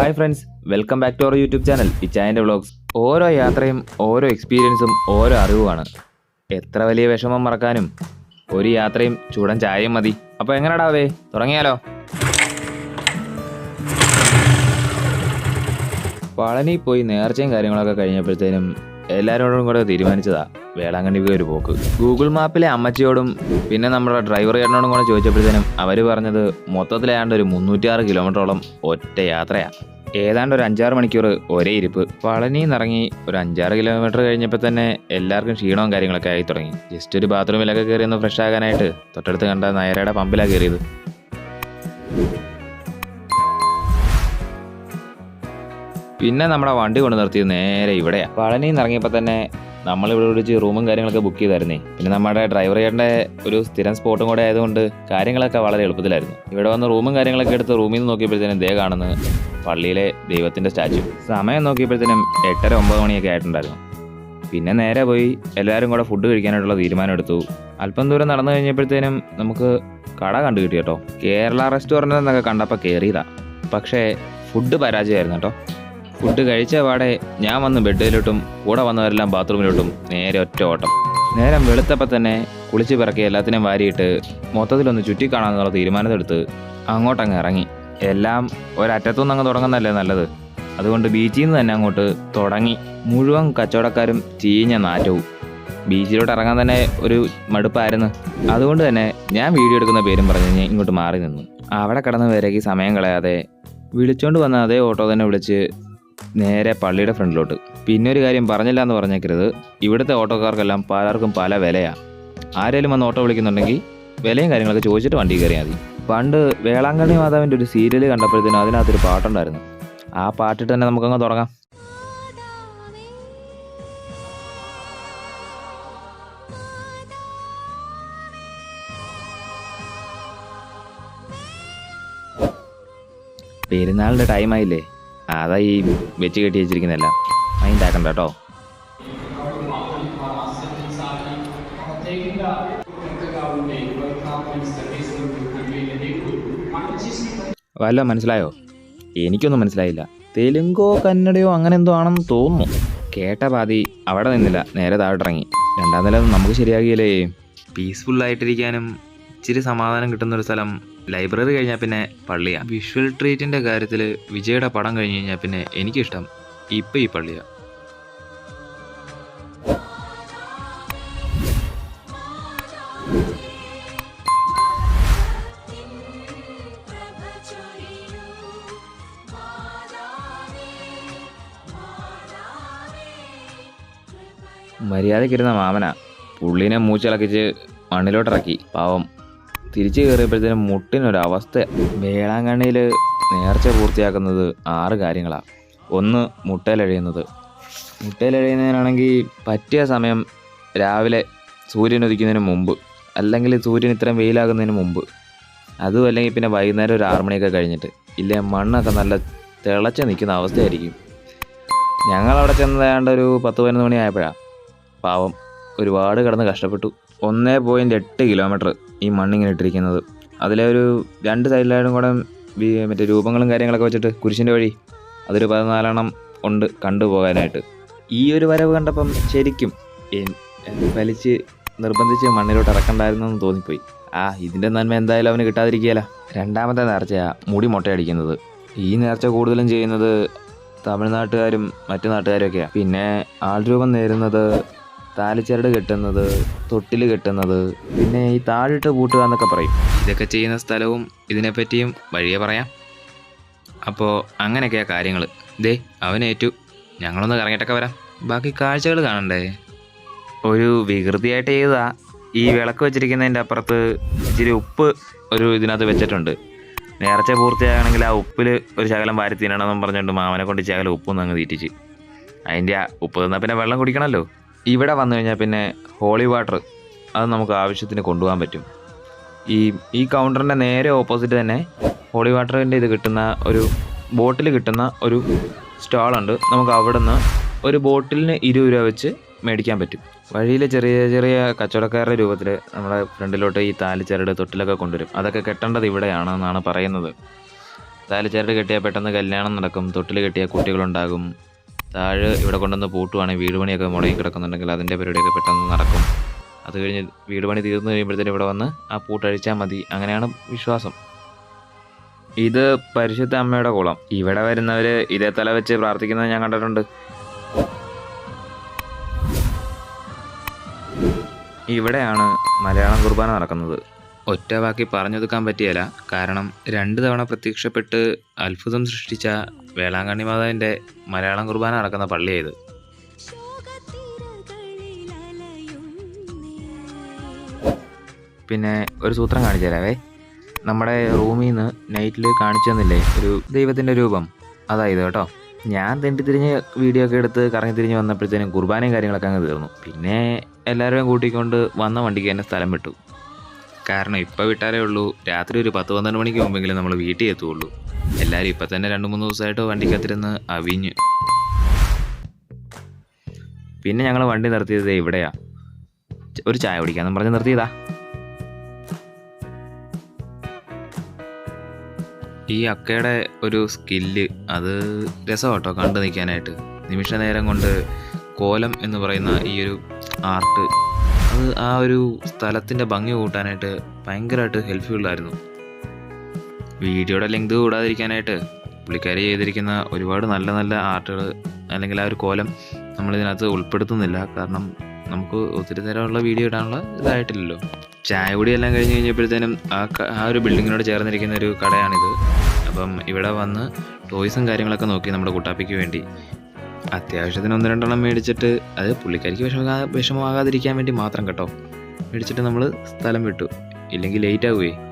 Hi friends welcome back to our YouTube channel ഇച്ചായന്റെ vlogs ഓരോ യാത്രയും ഓരോ എക്സ്പീരിയൻസും ഓരോ അറിവുമാണ്. എത്ര വലിയ വിഷമം മറക്കാനും ഒരു യാത്രയും ചൂടൻ ചായയും മതി. അപ്പോൾ എങ്ങനെടാവേ തുടങ്ങിയാലോ? പളനി പോയി നേർച്ചയും കാര്യങ്ങളൊക്കെ കഴിഞ്ഞപ്പോഴത്തേനും എല്ലാവരോടും കൂടെ തീരുമാനിച്ചതാ. വേളാങ്കണ്ണി പോയി ഒരു പോക്ക്. ഗൂഗിൾ മാപ്പിലെ അമ്മച്ചിയോടും പിന്നെ നമ്മുടെ ഡ്രൈവർ ചേട്ടനോടും കൂടെ ചോദിച്ചപ്പോഴത്തേനും അവർ പറഞ്ഞത് മൊത്തത്തിലാണ്ട് ഒരു മുന്നൂറ്റിയാറ് കിലോമീറ്ററോളം ഒറ്റ യാത്രയാണ് ഏതാണ്ട് ഒരു അഞ്ചാറ് മണിക്കൂർ ഒരേ ഇരിപ്പ്. പളനിയിൽ നിറങ്ങി ഒരു അഞ്ചാറ് കിലോമീറ്റർ കഴിഞ്ഞപ്പോൾ തന്നെ എല്ലാവർക്കും ക്ഷീണവും കാര്യങ്ങളൊക്കെ ആയി തുടങ്ങി. ജസ്റ്റ് ഒരു ബാത്റൂമിലൊക്കെ കയറി ഒന്ന് ഫ്രഷ് ആകാനായിട്ട് തൊട്ടടുത്ത് കണ്ട നയരയുടെ പമ്പിലാണ് കയറിയത്. പിന്നെ നമ്മുടെ വണ്ടി കൊണ്ട് നിർത്തിയത് നേരെ ഇവിടെയാണ് പളനിയിൽ നിന്ന് ഇറങ്ങിയപ്പോൾ തന്നെ നമ്മൾ ഇവിടെ വിളിച്ച് റൂമും കാര്യങ്ങളൊക്കെ ബുക്ക് ചെയ്തായിരുന്നേ. പിന്നെ നമ്മുടെ ഡ്രൈവർ ചേട്ടന്റെ ഒരു സ്ഥിരം സ്പോട്ടും കൂടെ ആയതുകൊണ്ട് കാര്യങ്ങളൊക്കെ വളരെ എളുപ്പത്തിലായിരുന്നു. ഇവിടെ വന്ന് റൂമും കാര്യങ്ങളൊക്കെ എടുത്ത് റൂമിൽ നിന്ന് നോക്കിയപ്പോഴത്തേനും ദേ കാണുന്നത് പള്ളിയിലെ ദൈവത്തിന്റെ സ്റ്റാച്ചു സമയം നോക്കിയപ്പോഴത്തേനും എട്ടര ഒമ്പത് മണിയൊക്കെ ആയിട്ടുണ്ടായിരുന്നു. പിന്നെ നേരെ പോയി എല്ലാവരും കൂടെ ഫുഡ് കഴിക്കാനായിട്ടുള്ള തീരുമാനം എടുത്തു. അല്പം ദൂരം നടന്നു കഴിഞ്ഞപ്പോഴത്തേനും നമുക്ക് കട കണ്ടു കിട്ടി കേട്ടോ. കേരള റെസ്റ്റോറന്റ് എന്നൊക്കെ കണ്ടപ്പോൾ കയറിയതാണ് പക്ഷേ ഫുഡ് പരാജയമായിരുന്നു കേട്ടോ. ഫുഡ് കഴിച്ച പാടെ ഞാൻ വന്ന് ബെഡിലോട്ടും കൂടെ വന്നവരെല്ലാം ബാത്റൂമിലോട്ടും നേരെ ഒറ്റ ഓട്ടം. നേരം വെളുത്തപ്പോൾ തന്നെ കുളിച്ച് പിറക്കി എല്ലാത്തിനെയും വാരിയിട്ട് മൊത്തത്തിലൊന്ന് ചുറ്റിക്കാണാന്നുള്ള തീരുമാനത്തെടുത്ത് അങ്ങോട്ടങ്ങ് ഇറങ്ങി. എല്ലാം ഒരറ്റത്തുനിന്ന് അങ്ങ് തുടങ്ങുന്നതല്ലേ നല്ലത്? അതുകൊണ്ട് ബീച്ചിൽ നിന്ന് തന്നെ അങ്ങോട്ട് തുടങ്ങി. മുഴുവൻ കച്ചവടക്കാരും ചീഞ്ഞ നാറ്റവും. ബീച്ചിലോട്ട് ഇറങ്ങാൻ തന്നെ ഒരു മടുപ്പായിരുന്നു. അതുകൊണ്ട് തന്നെ ഞാൻ വീഡിയോ എടുക്കുന്ന പേരും പറഞ്ഞ് ഇങ്ങോട്ട് മാറി നിന്നു. അവിടെ കിടന്ന് സമയം കളയാതെ വിളിച്ചോണ്ട് വന്ന അതേ ഓട്ടോ തന്നെ വിളിച്ച് നേരെ പള്ളിയുടെ ഫ്രണ്ടിലോട്ട്. പിന്നെ ഒരു കാര്യം പറഞ്ഞില്ല എന്ന് പറഞ്ഞേക്കരുത്. ഇവിടുത്തെ ഓട്ടോക്കാർക്കെല്ലാം പലർക്കും പല വിലയാണ് ആരെങ്കിലും വന്ന് ഓട്ടോ വിളിക്കുന്നുണ്ടെങ്കിൽ വിലയും കാര്യങ്ങളൊക്കെ ചോദിച്ചിട്ട് വണ്ടി കയറിയാൽ മതി. പണ്ട് വേളാങ്കണ്ണി മാതാവിന്റെ ഒരു സീരിയൽ കണ്ടപ്പോഴത്തേനും അതിനകത്തൊരു പാട്ടുണ്ടായിരുന്നു. ആ പാട്ടിട്ട് തന്നെ നമുക്കങ്ങ് തുടങ്ങാം. പെരുന്നാളിന്റെ ടൈമായില്ലേ അതാ ഈ വെച്ച് കെട്ടി വെച്ചിരിക്കുന്നതല്ല. മൈൻഡ് കേട്ടോ. വല്ല മനസ്സിലായോ? എനിക്കൊന്നും മനസ്സിലായില്ല. തെലുങ്കോ കന്നഡയോ അങ്ങനെ എന്തോ ആണെന്ന് തോന്നുന്നു. കേട്ട പാതി അവിടെ നിന്നില്ല. നേരെ താഴോട്ടിറങ്ങി. രണ്ടാം നില നമുക്ക് ശരിയാകിയല്ലേ? പീസ്ഫുള്ളായിട്ടിരിക്കാനും ഇച്ചിരി സമാധാനം കിട്ടുന്നൊരു സ്ഥലം ലൈബ്രറി കഴിഞ്ഞാൽ പിന്നെ പള്ളിയാണ് വിഷ്വൽ ട്രീറ്റിന്റെ കാര്യത്തിൽ വിജയുടെ പടം കഴിഞ്ഞ് കഴിഞ്ഞാൽ പിന്നെ എനിക്കിഷ്ടം ഇപ്പം ഈ പള്ളിയാണ് മര്യാദക്കിരുന്ന മാമന. പുള്ളിനെ മൂച്ചിളക്കിച്ച് മണ്ണിലോട്ടിറക്കി. പാവം. തിരിച്ചു കയറിയപ്പോഴത്തേനും മുട്ടിനൊരവസ്ഥ. വേളാങ്കണ്ണിയിൽ നേർച്ച പൂർത്തിയാക്കുന്നത് ആറ് കാര്യങ്ങളാണ് ഒന്ന് മുട്ടയിലഴിയുന്നത്. മുട്ടയിലഴിയുന്നതിനാണെങ്കിൽ പറ്റിയ സമയം രാവിലെ സൂര്യൻ ഉദിക്കുന്നതിന് മുമ്പ് അല്ലെങ്കിൽ സൂര്യൻ ഇത്രയും വെയിലാകുന്നതിന് മുമ്പ്. അതും അല്ലെങ്കിൽ പിന്നെ വൈകുന്നേരം ഒരു ആറ് മണിയൊക്കെ കഴിഞ്ഞിട്ട്. ഇല്ലേ മണ്ണൊക്കെ നല്ല തിളച്ച് നിൽക്കുന്ന അവസ്ഥയായിരിക്കും. ഞങ്ങളവിടെ ചെന്നതാണ്ട് ഒരു പത്ത് പതിനൊന്ന് മണി ആയപ്പോഴാണ് പാവം ഒരുപാട് കിടന്ന് കഷ്ടപ്പെട്ടു. ഒന്നേ പോയിന്റ് എട്ട് കിലോമീറ്റർ ഈ മണ്ണിങ്ങനെ ഇട്ടിരിക്കുന്നത്. അതിലെ ഒരു രണ്ട് സൈഡിലായിട്ടും കൂടെ മറ്റേ രൂപങ്ങളും കാര്യങ്ങളൊക്കെ വെച്ചിട്ട് കുരിശിന്റെ വഴി അതൊരു പതിനാലെണ്ണം ഉണ്ട് കണ്ടുപോകാനായിട്ട് ഈ ഒരു വരവ് കണ്ടപ്പം ശരിക്കും വലിച്ച് നിർബന്ധിച്ച് മണ്ണിലോട്ട് ഇറക്കണ്ടായിരുന്നു എന്ന് തോന്നിപ്പോയി. ആ ഇതിന്റെ നന്മ എന്തായാലും അവന് കിട്ടാതിരിക്കുകയല്ല. രണ്ടാമത്തെ നേർച്ചയാണ് മുടി മുട്ടയടിക്കുന്നത്. ഈ നേർച്ച കൂടുതലും ചെയ്യുന്നത് തമിഴ്നാട്ടുകാരും മറ്റു നാട്ടുകാരൊക്കെയാണ് പിന്നെ ആൾരൂപം നേരുന്നത് താലിച്ചരട് കെട്ടുന്നത് തൊട്ടിൽ കെട്ടുന്നത് പിന്നെ ഈ താഴിട്ട് പൂട്ടുക എന്നൊക്കെ പറയും. ഇതൊക്കെ ചെയ്യുന്ന സ്ഥലവും ഇതിനെപ്പറ്റിയും വഴിയെ പറയാം. അപ്പോൾ അങ്ങനെയൊക്കെയാ കാര്യങ്ങൾ ദേ അവനേറ്റു ഞങ്ങളൊന്ന് കറങ്ങിയിട്ടൊക്കെ വരാം. ബാക്കി കാഴ്ചകൾ കാണണ്ടേ? ഒരു വികൃതിയായിട്ട് ചെയ്തതാ. ഈ വിളക്ക് വെച്ചിരിക്കുന്നതിന്റെ അപ്പുറത്ത് ഇച്ചിരി ഉപ്പ് ഒരു ഇതിനകത്ത് വെച്ചിട്ടുണ്ട്. നേർച്ച പൂർത്തിയാകണമെങ്കിൽ ആ ഉപ്പിൽ ഒരു ശകലം വാരി തിന്നണമെന്നും പറഞ്ഞുകൊണ്ട് മാമനെ കൊണ്ട് ശകലം ഉപ്പൊന്നും അങ്ങ് തീറ്റിച്ച്. അതിന്റെ ആ ഉപ്പ് തന്നാൽ പിന്നെ വെള്ളം കുടിക്കണമല്ലോ. ഇവിടെ വന്നു കഴിഞ്ഞാൽ പിന്നെ ഹോളി വാട്ടർ അത് നമുക്ക് ആവശ്യത്തിന് കൊണ്ടുപോകാൻ പറ്റും. ഈ ഈ കൗണ്ടറിന്റെ നേരെ ഓപ്പോസിറ്റ് തന്നെ ഹോളി വാട്ടറിന്റെ ഇത് കിട്ടുന്ന ഒരു ബോട്ടിൽ കിട്ടുന്ന ഒരു സ്റ്റാളുണ്ട് നമുക്ക് അവിടെ നിന്ന് ഒരു ബോട്ടിലിന് ഇരുപത് രൂപ വെച്ച് മേടിക്കാൻ പറ്റും. വഴിയിൽ ചെറിയ ചെറിയ കച്ചവടക്കാരുടെ രൂപത്തിൽ നമ്മുടെ ഫ്രണ്ടിലോട്ട് ഈ താലിച്ചരട് തൊട്ടിലൊക്കെ കൊണ്ടുവരും. അതൊക്കെ കെട്ടേണ്ടത് ഇവിടെയാണെന്നാണ് പറയുന്നത്. താലിച്ചരട് കെട്ടിയാൽ പെട്ടെന്ന് കല്യാണം നടക്കും. തൊട്ടിൽ കെട്ടിയാൽ കുട്ടികളുണ്ടാകും. താഴെ ഇവിടെ കൊണ്ടുവന്ന് പൂട്ടുവാണെങ്കിൽ വീട് പണിയൊക്കെ മുടങ്ങി കിടക്കുന്നുണ്ടെങ്കിൽ അതിന്റെ പരിപാടിയൊക്കെ പെട്ടെന്ന് നടക്കും. അത് കഴിഞ്ഞ് വീട് പണി തീർന്നു കഴിയുമ്പോഴത്തേനും ഇവിടെ വന്ന് ആ പൂട്ടഴിച്ചാൽ മതി. അങ്ങനെയാണ് വിശ്വാസം. ഇത് പരിശുദ്ധ അമ്മയുടെ കുളം. ഇവിടെ വരുന്നവർ ഇതേ തല വെച്ച് പ്രാർത്ഥിക്കുന്നത് ഞാൻ കണ്ടിട്ടുണ്ട്. ഇവിടെയാണ് മലയാളം കുർബാന നടക്കുന്നത്. ഒറ്റ വാക്കി പറഞ്ഞൊതുക്കാൻ പറ്റിയല്ല. കാരണം രണ്ട് തവണ പ്രത്യക്ഷപ്പെട്ട് അത്ഭുതം സൃഷ്ടിച്ച വേളാങ്കണ്ണി മാതാവിന്റെ മലയാളം കുർബാന നടക്കുന്ന പള്ളിയായത്. പിന്നെ ഒരു സൂത്രം കാണിച്ചു തരാവേ. നമ്മുടെ റൂമിൽ നിന്ന് നൈറ്റിൽ കാണിച്ചു തന്നില്ലേ? ഒരു ദൈവത്തിന്റെ രൂപം. അതായത് കേട്ടോ ഞാൻ തെണ്ടി തിരിഞ്ഞ് വീഡിയോ ഒക്കെ എടുത്ത് കറങ്ങി തിരിഞ്ഞ് വന്നപ്പോഴത്തേനും കുർബാനയും കാര്യങ്ങളൊക്കെ അങ്ങ് തീർന്നു. പിന്നെ എല്ലാവരെയും കൂട്ടിക്കൊണ്ട് വന്ന വണ്ടിക്ക് തന്നെ സ്ഥലം വിട്ടു. കാരണം ഇപ്പോൾ വിട്ടാലേ ഉള്ളൂ. രാത്രി ഒരു പത്ത് പന്ത്രണ്ട് മണിക്ക് മുമ്പെങ്കിലും നമ്മൾ വീട്ടിൽ എത്തുള്ളൂ. എല്ലാവരും ഇപ്പം തന്നെ രണ്ട് മൂന്ന് ദിവസമായിട്ട് വണ്ടിക്കത്തിരുന്ന് അവിഞ്ഞ്. പിന്നെ ഞങ്ങൾ വണ്ടി നിർത്തിയത് ഇവിടെയാ. ഒരു ചായ കുടിക്കാന്നും പറഞ്ഞ് നിർത്തിയതാ. ഈ അക്കയുടെ ഒരു സ്കില്ല് അത് രസം കേട്ടോ കണ്ടു നിൽക്കാനായിട്ട് നിമിഷ നേരം കൊണ്ട് കോലം എന്ന് പറയുന്ന ഈ ഒരു ആർട്ട് അത് ആ ഒരു സ്ഥലത്തിന്റെ ഭംഗി കൂട്ടാനായിട്ട് ഭയങ്കരമായിട്ട് ഹെൽപ്ഫുൾ ആയിരുന്നു വീഡിയോയുടെ ലെങ്ത് കൂടാതിരിക്കാനായിട്ട് പുള്ളിക്കാരി ചെയ്തിരിക്കുന്ന ഒരുപാട് നല്ല നല്ല ആർട്ടുകൾ അല്ലെങ്കിൽ ആ ഒരു കോലം നമ്മളിതിനകത്ത് ഉൾപ്പെടുത്തുന്നില്ല. കാരണം നമുക്ക് ഒത്തിരി നേരമുള്ള വീഡിയോ ഇടാനുള്ള ഇതായിട്ടില്ലല്ലോ. ചായ കൂടി എല്ലാം കഴിഞ്ഞ് കഴിഞ്ഞപ്പോഴത്തേനും ആ ആ ഒരു ബിൽഡിങ്ങിനോട് ചേർന്നിരിക്കുന്ന ഒരു കടയാണിത്. അപ്പം ഇവിടെ വന്ന് ടോയ്സും കാര്യങ്ങളൊക്കെ നോക്കി നമ്മുടെ കുട്ടാപ്പിക്ക് വേണ്ടി. അത്യാവശ്യത്തിന് ഒന്ന് രണ്ടെണ്ണം മേടിച്ചിട്ട് അത് പുള്ളിക്കാരിക്ക് വിഷമ വിഷമമാകാതിരിക്കാൻ വേണ്ടി മാത്രം കേട്ടോ. മേടിച്ചിട്ട് നമ്മൾ സ്ഥലം വിട്ടു. ഇല്ലെങ്കിൽ ലേറ്റ് ആവുകയെ